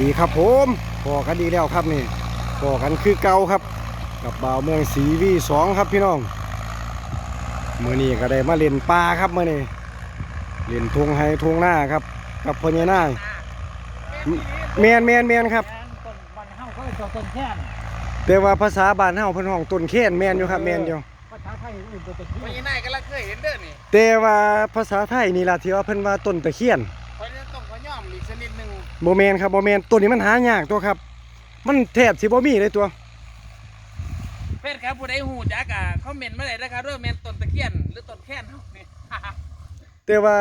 ดีครับผมพอกันดีแล้วครับนี่พอกันคือเก่าครับ กับบ่าวเมืองสีวีสองครับพี่น้องมื่อนี้ก็ได้มาเล่นปลาครับมื่อนี้เล่นทงไฮทงหน้าครับ กับพ่อใหญ่นายแมนแมนแมนครับต้นมันเฮาเขาจะต้นแค่นแต่ว่าภาษาบ้านเฮาเพิ่นห้องต้นแค้นแมนอยู่ครับแมนอยู่ภาษาไทยอื่นตัวต้นวันแค่นี้นนายกำลังเคยเห็นเด้อนี่แต่ว่าภาษาไทยนี่ล่ะที่ว่าเพิ่นว่าต้นตะเคียน นิดหนึ่งบ่แมนครับบ่แมนต้นนี้มันหายากตัวครับ มันแทบสิบ่มีเลยตัวเพื่อนครับผู้ใดหูจักอะคอมเมนต์มาได้นะครับด้วยแมนต้นตะเคียนหรือต้นแค้นเฮานี่แต่ว่า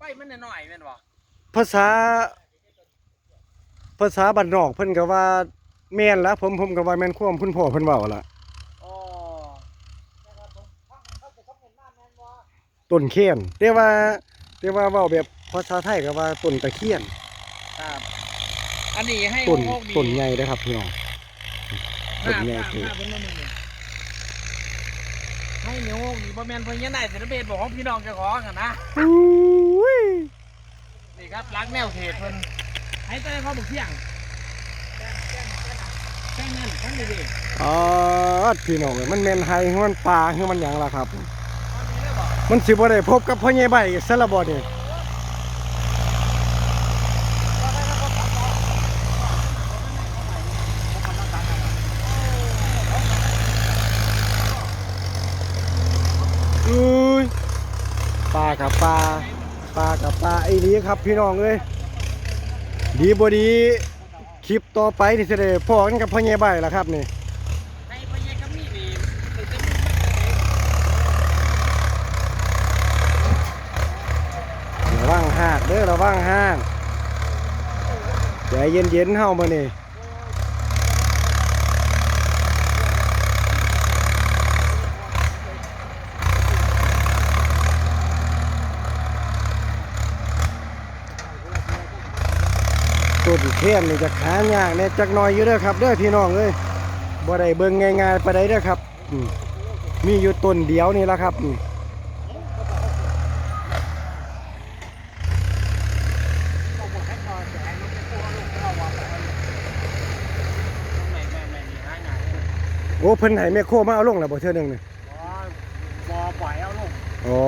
ไปมันน้อยๆแม่นบ่ภาษา ภาษาบ้านนอกเพิ่นก็ว่าแม่นละผมผมก็ว่าแม่นความคุณพ่อเพิ่นเว้าล่ะอ๋อต้นเคียนแต่ว่าแต่ว่าเว้าแบบภาษาไทยก็ว่าต้นตะเคียนครับ อันนี้ให้ต้นโงกดีต้นใหญ่เด้อครับพี่น้องต้นใหญ่ภาพคือภาพเพิ่นมาเบิ่งนี่ให้เหนียวโงกดีบ่แม่นเพิ่นยังได้ศิลปะบอกของพี่น้องเจ้าของอะนะอุ้ยนี่ครับล้างแนวเขตเพิ่นให้แต่เขาบอกเที่ยงแค่นั้นทั้งนี้ดิอ๋อพี่น้องเอ้ยมันแม่นไฮคือมันปลาคือมันหยังล่ะครับตอนนี้ได้บอกมันสิบ่ได้พบกับพ่อใหญ่ใบซะละบ่นี่อุ้ย ปลาปลากับปลาไอ้นี้ครับพี่น้องเอ้ยดีบดีคลิปต่อไปที่จะได้พอกันกับพ่อใหญ่ใบล่ะครับนี่ในพญากมีนี่มันจะมีระวังหากเด้อระวังห้างใจเย็นๆเฮามานี่ ต้นเทียนนี่จะหายากเนี่ยจักหน่อยอยู่เด้อครับเด้อพี่น้องเอ้ยบ่ได้เบิ่งง่ายๆไปได้เด้อครับอืมมีอยู่ต้นเดียวนี่ละครับอืมไม่ไม่ไม่มีหางานโอ้เพิ่นให้แม่โคมาเอาลงแล้วบ่เทื่อหนึงนี่บ่บ่ปล่อยเอาลงอ๋อ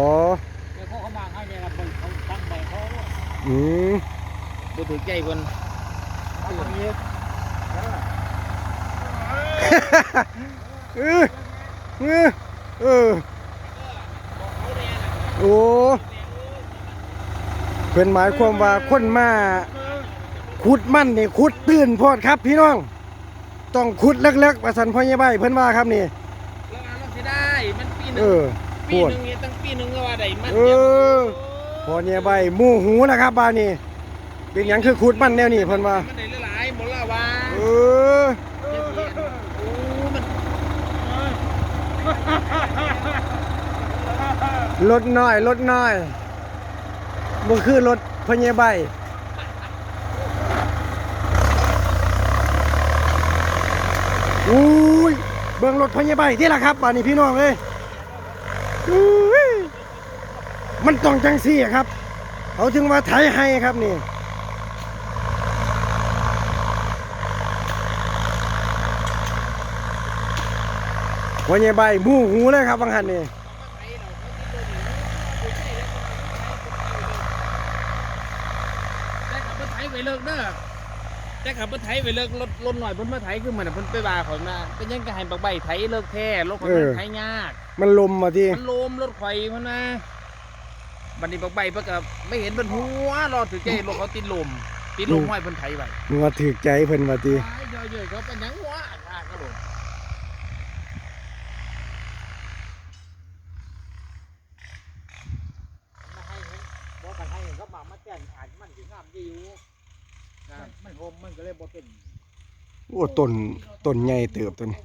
เดี๋ยวเขาเขามาให้เนี่ยนะเบิ่งเขาตั้งใบเขาลงอืมดูถูกใจคนเอา ตรงนี้เออเออเออโอ้เพิ่นหมายความว่าคนมาขุดมั่นนี่ขุดตื่นพอดครับ พี่น้อง ต้องขุดเลิกๆประสันพ่อใหญ่ใบเพิ่นว่าครับนี่แล้วงานมันสิได้มันปีหนึ่งอปีหนึ่งเนี่ยตั้งปีหนึ่งก็ว่าได้มันเออพ่อใหญ่ใบมู่หูนะครับบ้านนี้ เป็นหยังคือขุดมันแนวนี้เพิ่นว่ามันได้หลายๆหมดละว่าเออโอ้มันรถน้อยรถน้อยบ่คือรถพญาใบอุ้ยเบิ่งรถพญาใบที่ล่ะครับบ้านนี้พี่น้องเอ้ยอุ้ยมันต้องจังซี่อะครับ เขาถึงว่าไถให้ครับนี่ พญาใบหมู่หูเลยครับบางหันนี่แต่ขับรถไถไปเลิกเด้อแต่ขับรถไถไปเลิกรถรถหน่อยเพิ่นมาไถคือมันน่ะเพิ่นไปว่าข่อยมาเป็นยังก็ให้บักใบไถเลิกแท้รถข่อยมันไถยาก มันลมมาที่มันโลมรถไฟมันนะบัดนี้บักใบเพิ่นก็ไม่เห็นเป็นหัวรอดถือใจรถเขาติดลมติดลมห้อยเพิ่นไถไว้มึงว่าถือใจเพิ่นมาทีว้ายย่อยๆเขาเป็นหยังวะอะกระโดดมาให้เห็นบ่กันให้เขา มามาแจ้งอ่านมันสิงามดีอยู่มันมันโฮมมันก็เลยบ่เป็นโอ้ต้นต้นใหญ่เติบต้นนี้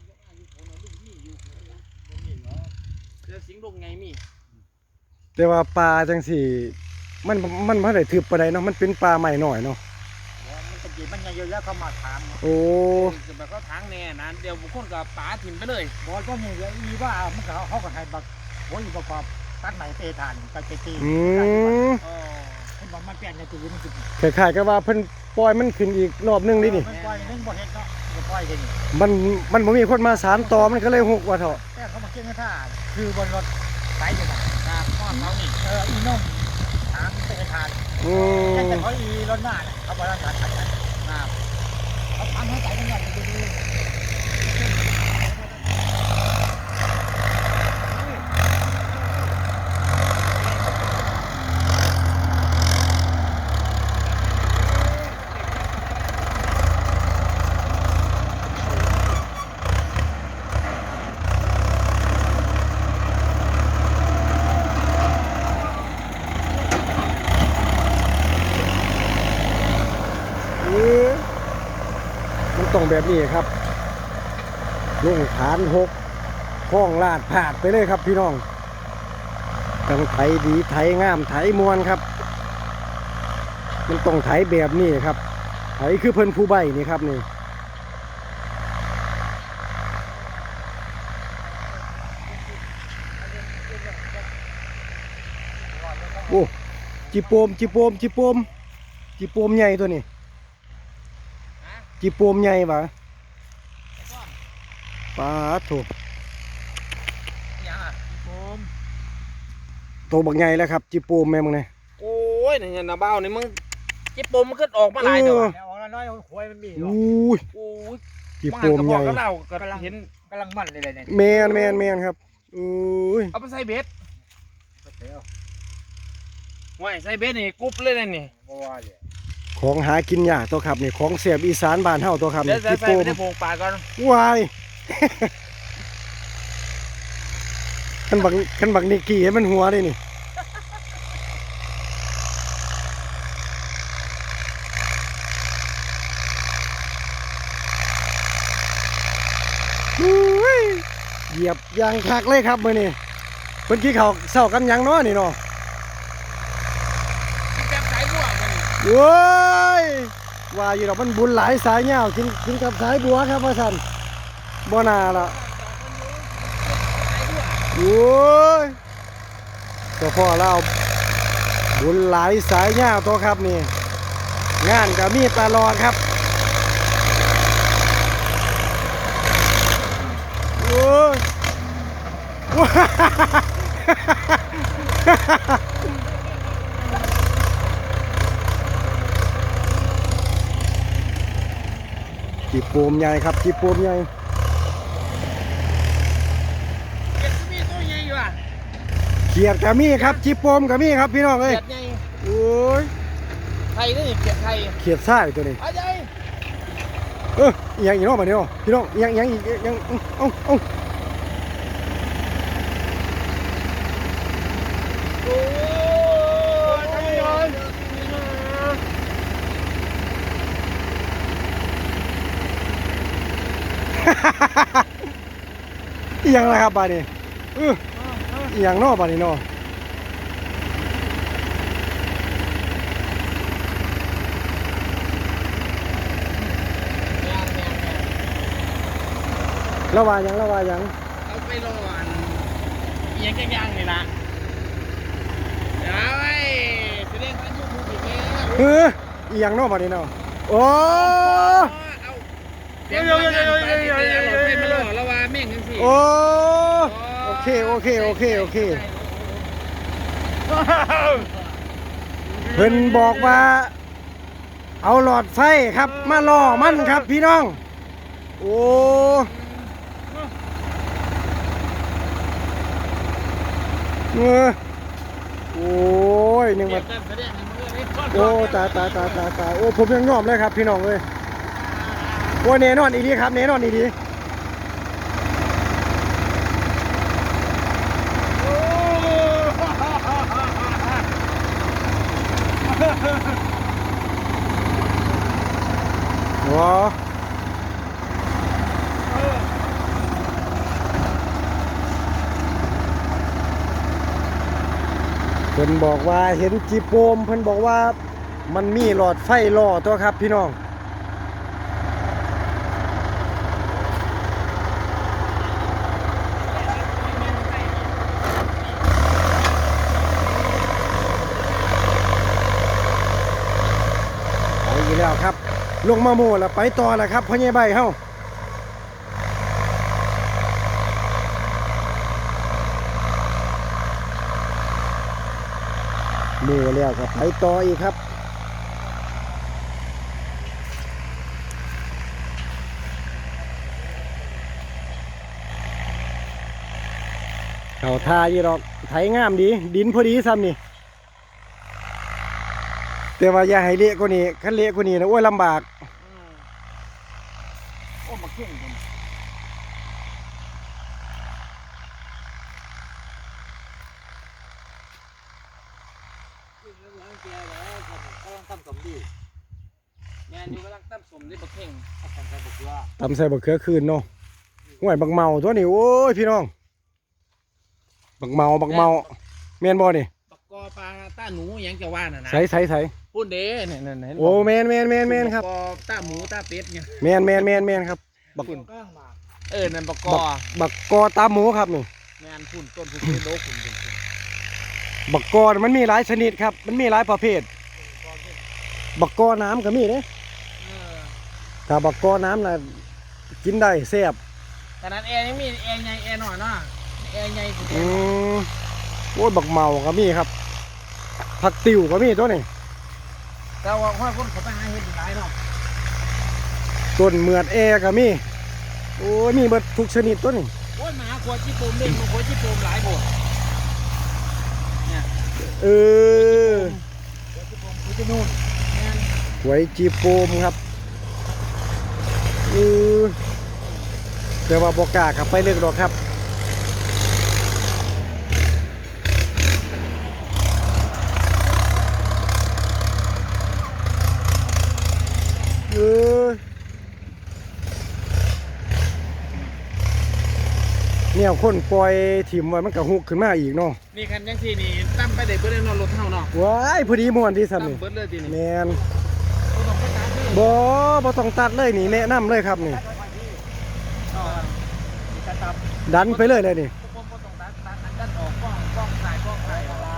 เดี๋ยวสิงห์ลงไงมีแต่ว่าปลาจังสี่ มันมันบ่ได้ถือปานใดเนาะมันเป็นปลาใหม่หน่อยเนาะมันตะกี้มันยังเยอะแล้วเขามาถามโอ้จะแบบเขาทางแน่นะเดี๋ยวบุคคลกับป๋าถิ่มไปเลยบอกก็มีเลยอีว่ามันก็เขาก็ให้บักโอ้ยประกอบตัดใหม่เตทานก็จะตีอืม อ๋อคนว่ามันเปลี่ยนในตัวมันสิคล้ายๆกับว่าเพิ่นปล่อยมันขึ้นอีกรอบหนึงนี่นี่มันปล่อยนึงบ่เฮ็ดเนาะก็ปล่อยแค่นี้มันมันบ่มีคนมาสารต่อมันก็เลยหกว่าเถอะแต่เขามาเก่งกันท่าคือบนรถไฟอยู่น่ะครับพ่อเขานี่เอออีน้องทางไปทางอืแต่ม แต่เขาอีรถหน้าน่ะเขาบ่รักษาขัดกันครับเขาทำให้ใจมันยอดดีเออมัน ต้องแบบนี้ครับลงฐานหกข้องลาดผาดไปเลยครับพี่น้องต้องไถดีไถงามไถมวนครับ มันต้องไถแบบนี้ครับไถคือเพิ่นผู้ใบนี่ครับนี่โอ้จิโปมจิโปมจิโปมจิโปมใหญ่ตัวนี้ จิโปมใหญ่ปะปลาถูกยังอะๆผมตัวบักใหญ่แล้วครับจิโปมแม่มึงเนี่ยโอ้ยนี่นะเบ้านี่มึงเจ็บปมมันขึ้นออกมาหลายเด้อแล้วออกแล้วน้อยหวยมันมีอยู่อู้ยโอ้ยจิมันโปมกระใหบอญ่กกับเราก็เห็นกำลังมันเลยเลยเนี่ยแมนแมนแมนครับอู้ยเอาไปใส่เบ็ดเดี๋ยวไว้ใส่เบ็ดนี่กรุบเลยนะนี่บ่ว่าเลย ของหากินยากตัวครับนี่ของเสียบอีสานบ้านเฮาตัวครับเดี๋ยนี่วใส่จิไปโปมในโพงปลาก่อนวายขันบักขันบักนิกกี้ให้มันหัวเลยนี่อุ้ยเหยียบยางคักเลยครับมื่อนี้เพิ่นกี้เขาเศร้ากันหยังเนาะนี่เนาะ แซ่บสายบัวกันนี่ โว้ยว่าอยู่ดอกมันบุญหลายสายเงาวกินกินกับสายบัวครับว่าสันบ่นาละโว้ยตัวพ่อเราบุญหลายสายเงาตัวครับนี่ งานก็มีตลอดครับโอ้ย จีบโปมใหญ่ครับจีบโปมใหญ่เบ็ดมีตัวใหญ่อยู่อะเขียดกะมีครับจีบโปมกะมีครับพี่น้องเอ้ยเบ็ดใหญ่โอ้ยไทยนี่เบ็ดไทยเขียดทรายตัวนี้เอาใหญ่เอออหยังอีกเนาะมาเนาะพี่น้องอหยังอหยังอีกอหยังเอ้าเอ้า โอ้ยทำยังไง อีหยังล่ะครับบาดนี้เอออีหยังเนาะบาดนี้เนาะยังยังยังแล้วว่าหยังแล้วว่าหยังเอาไปรออันเอียงย่างๆนี่นะเดี๋ยวไอ้แสดงพันยูทูบอีกแล้วเอออีหยังเนาะบาดนี้เนาะโอ้เอาเดี๋ยวเดี๋ยวเดี๋ยวเดี๋ยวเดี๋ยว เค โอเค โอเค โอเค เพิ่นบอกว่า เอาหลอดไฟครับ มาล่อมันครับพี่น้อง โอ้เออโอ้ยนึกเดี๋ยว่าวจะแสดงให้มึงเลยโอ้ตายตายตายตายตายโอ้ผมยังยอมเลยครับ พี่น้องเลยโอ้แน่นอนอีดีครับแน่นอนอีดี ว้าเพิ่นบอกว่าเห็นจีโปมเพิ่นบอกว่ามันมีหลอดไฟล่อตัวครับพี่น้อง ล งมาโม่แล้วไปต่อแล้วครับพ่อใหญ่ใบเฮาโม่แล้วก็ไปต่ออีกครับเขาทาอยู่ดอกไถงามดี ดินพอดีซ้ำนี่แต่ว่าอย่าให้เละกว่านี้คันเละกว่านี้นะโอ้ยลำบาก อืมโอ้มาเข่งกัน ล้างแกแล้วก็ต้องทำสมดีแม่นอยู่กำลังตั้มสมได้บักเข่งทำสมบุกว่าตำใส่บักเขือคืนเนาะห่วยบักเมาตัวนี้โอ้ยพี่น้อง บักเมาบักเมาแม่นบ่นี่บักกอปลาต้าหนูหยังจะว่าน่ะนะใส่ใส่ใส่พูดเด้เนี่ยเนี่ยเห็นบ่โอ้แม่นแม่นแม่นแม่นครับกอต้าหมูต้าเป็ดเนี่ยแม่นแม่นแม่นแม่นครับ บักก็ข้างมาเออนั่นบักกอบักกอตามหมูครับนี่แม่นพุ่นต้นพุ่นเป็นโลกพุ่นพุ่นพุ่น บักกอมันมีหลายชนิดครับ มันมีหลายประเภท บักกอน้ำก็มีเด้เออถ้าบักกอน้ำน่ะกินได้แซ่บขนาดแอร์ยังมีแอร์ใหญ่แอร์หน่อยเนาะแอร์ใหญ่คือแออืร์น้อยมโอ้ยบักเมาก็มีครับ ผักติ๋วก็มีตัวนี้แต่ว่าห้อยคนเขาไปหาเห็ดหลายเนาะต้นเมือดแอร์ก็มีโอ้ยมีเบิดทุกชนิดตัวนี้โอ้ยหมาขวดจิโปมเด้งมาขวดจิโปมหลายโบดเนี่ย เออคือที่นู่นแม่นหวยจีโปมครับเออแต่ว่าบอกกล้าขับไปเลือกดอกครับ เออเนี่ยคนปล่อยถิ่มไว้มันก็หุกขึ้นมาอีกเนาะนี่คันยังสี่นี่ตั้มไปได้เบิดเลยเนอนรถเท่าเนาะว้ายพอดีม่วนที่ตั้ซ้ำมนี่เบิดเลยทีนี่แมนบ่ต้องไปตามเลยบ่บ่ต้องตัดเลยนี่แนะนำเลยครับนี่เนาะจะตับดันไปเลยเลยนี่บ่บ่ต้องตัดตัดอันดันออกกล้องกล้องถ่ายกล้องถ่ายเอาละ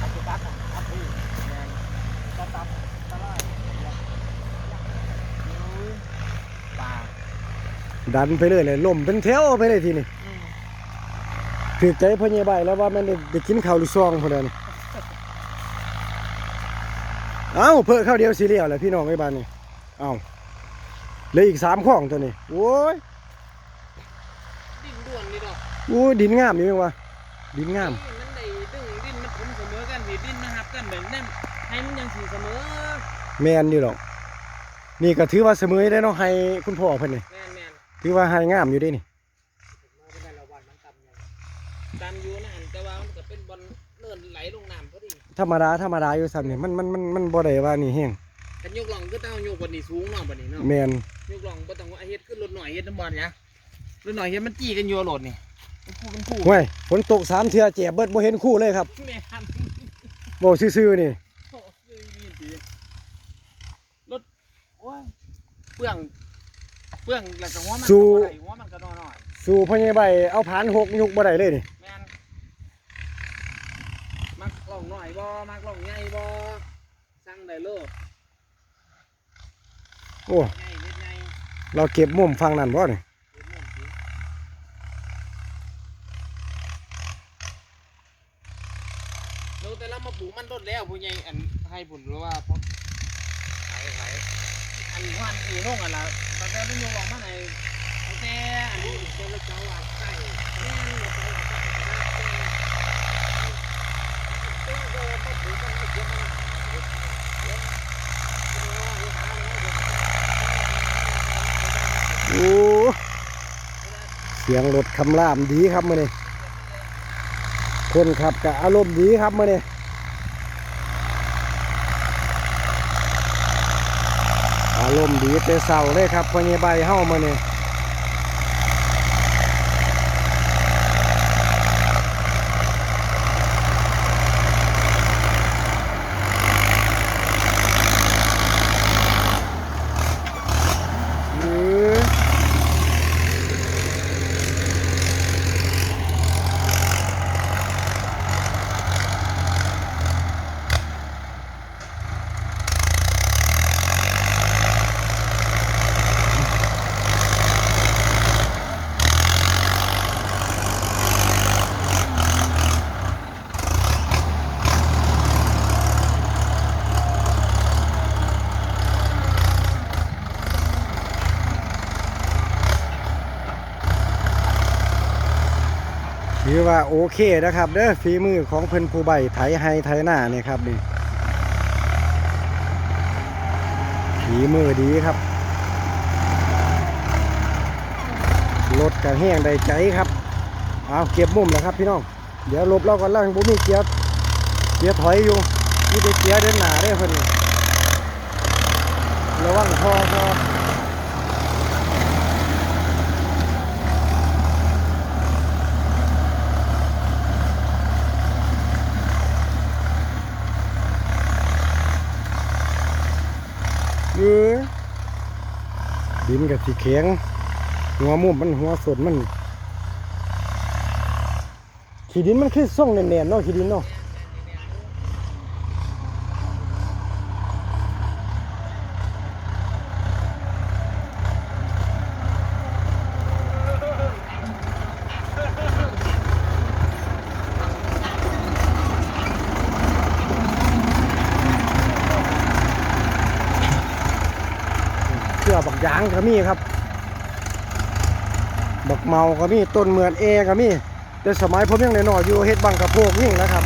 อัตุตับอัตุแม่นจะตับตะไลป่าดันไปเลยเลยล่มเป็นแถวไปเลยทีนี่อืม ถือใจพ่อใหญ่ใบแล้วว่ามันได้ได้กินข้าวหรือซองพุ่นน่ะนี่เอ้าเพิ่นข้าวเดียวสิเลียวแหละพี่น้องไอ้บ้านนี่เอ้าเหลืออีกสามข้องตัวนี้โอ้ยดิ้นด้วนนี่ดอกโอ้ยดินงามอยู่ยังวะดินงามนี่มันได้ดึงดิ้นมันผมเสมอกันสิดิ้นมาหับกันแบบนั้นให้มันยังสิเสมอ แมนอยู่หรอกนี่ก็ถือว่าเสมอได้เนาะให้คุณพ่อเพิ่นนี่แม่นแม่นถือว่าให้งามอยู่เด้นี่ ธรรมดาธรรมดาอยู่ซ้ำนี่มันมันมันมันบ่ได้ว่านี่แฮงกันยกหล่องก็ต้องยกบนนี้สูงเนาะบนนี้เนาะแมนยกหล่องก็ต้องว่าเฮ็ดขึ้นรถหน่อยเฮ็ดน้ำบอลเนี่ยรถหน่อยเฮ็ดมันจี้กันอยู่รถนี่มันคู่กันคู่ห้วยฝนตกสามเทื่อแจบเบิดบ่เห็นคู่เลยครับแม่นบ่ซื่อๆนี่โอ้ยนี่ดีรถโอ้ยเปลืองเปลืองแล้วก็หัวมันก็บ่ได้หัวมันก็น้อยสู่พ่อใหญ่ใบเอาผานหกยุกบ่ได้เลยนี่ๆแม่นมักห ล่องหน่อยบ่มักหล่องใหญ่บ่สั่งได้เลยโอ้ใหญ่เฮ็ดใหญ่เราเก็บมุมฟังนั่นบ่นี่เฮ็ดมุมสิเราแต่เรามาปลูกมันรดแล้วผู้ใหญ่อันให้ผลหรือว่าเพราะไผไผอันวันอีน้องอันละตั้งแต่มันอยู่หลองมาไหนตั้งแต่อันนี้เจ้าเจ้าว่าใส่ โอ้เสียงรถคำรามดีครับมื้อนี้คนขับก็อารมณ์ดีครับมื้อนี้อารมณ์ดีแต่เศร้าเลยครับพอใหญ่ใบเฮามื้อนี้เออ ว่าโอเคนะครับเด้อฝีมือของเพิ่นผู้ใบไถไฮไถหน้าเนี่ยครับนี่ฝีมือดีครับรถกระแห้งได้ใจครับเอาเก็บมุมแล้วครับพี่น้องเดี๋ยวหลบเราก่อนล่างบุมีเกียร์เกียร์ถอยอยู่นี่ไปเกียร์เดินหน้าได้เพิ่นนี่ระวังพอพอเออ ดินกับสีแข็งหัวมุมมันหัวสดมัน ขี้ดินมันคือส่งแน่นๆเนาะขี้ดินเนาะ ยางก็มีครับบักเมาก็มีต้นเหมือนเอก็มีแต่สมัยผมยังน้อยอยู่เฮ็ดบังกระโพกยิ่งนะครับ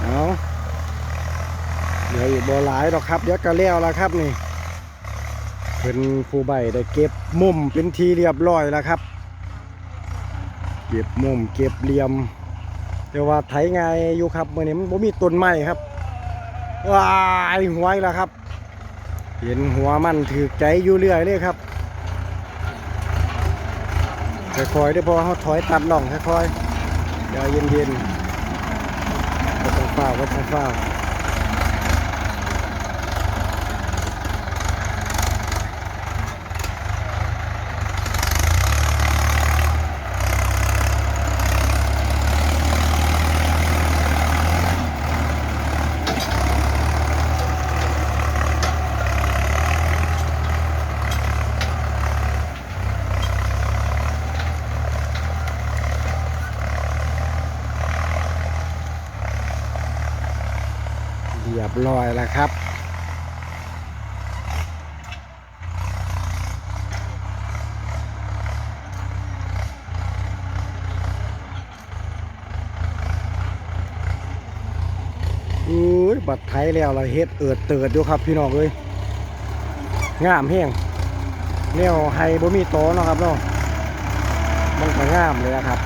เอาเดี๋ยวอีกบ่ หลายดอกครับ เดี๋ยวก็แล้วแล้วครับนี่เป็นผู้ใบได้เก็บมุมเป็นทีเรียบร้อยแล้วครับ เก็บมุมเก็บเหลี่ยมแต่ว่าไถไงยอยู่ครับเมื่อนี้มันบ่มีต้นไม้ครับว้ายหัวอีกแล้วครับ เห็นหัวมันถือใจอยู่เรื่อยเลยครับค่อยๆเด้อเพอเขาถอยตัดล่องค่อยๆเดี๋ยวเย็นๆก็ต้องเฝ้าก็ต้องเฝ้า บร้อยแล้วครับ อุ้ย บัดไทยแล้วเราเฮ็ดเอิดเติดอยู่ครับพี่น้องเอ้ยงามแห้งแนวไฮบ่มีโตเนาะครับเนาะมันก็งามเลยนะครับ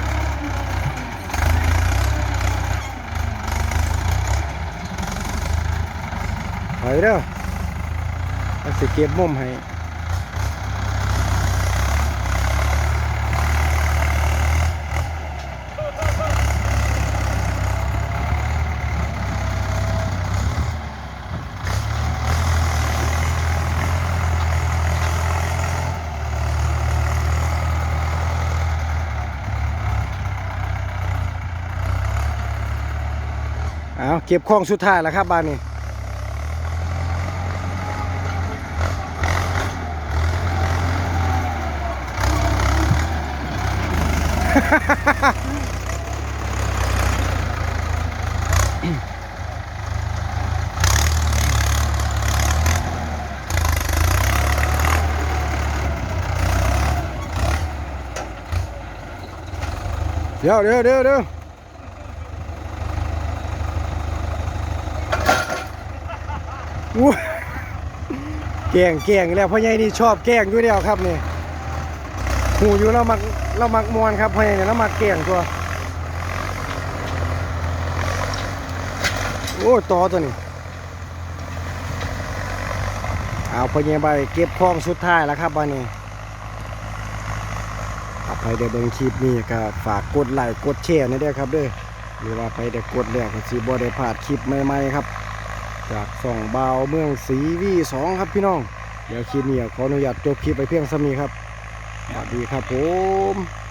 อยเด้อเอาสิเก็บมุมให้เอาเก็บของสุดท้ายแล้วครับบ้านนี้ เดี๋ยวเดี๋ยวเดี๋ยวเดี๋ยวอู้แกล้งแกล้งแล้วพ่อใหญ่นี่ชอบแกล้งอยู่แล้วครับนี่หูอยู่เรามัก เรามักมวนครับเพ่อใหญ่เนี่ยเรามักแกล้งตัวโอ้ต่อตัวนี้เอาพ่อใหญ่ไปเก็บของสุดท้ายแล้วครับบ้านนี้ถ้าใครได้เบิ่งคลิปนี้ก็ฝากกดไลค์กดแชร์นะเด้อครับเด้อหรือว่าใครได้กดแล้วก็สิบ่ได้พลาดคลิปใหม่ๆครับ จากส่องเบาเมืองศรีวีสองครับพี่น้อง เดี๋ยวคลิปนี้ขออนุญาตจบคลิปไปเพียงสมีครับ สวัสดีครับผม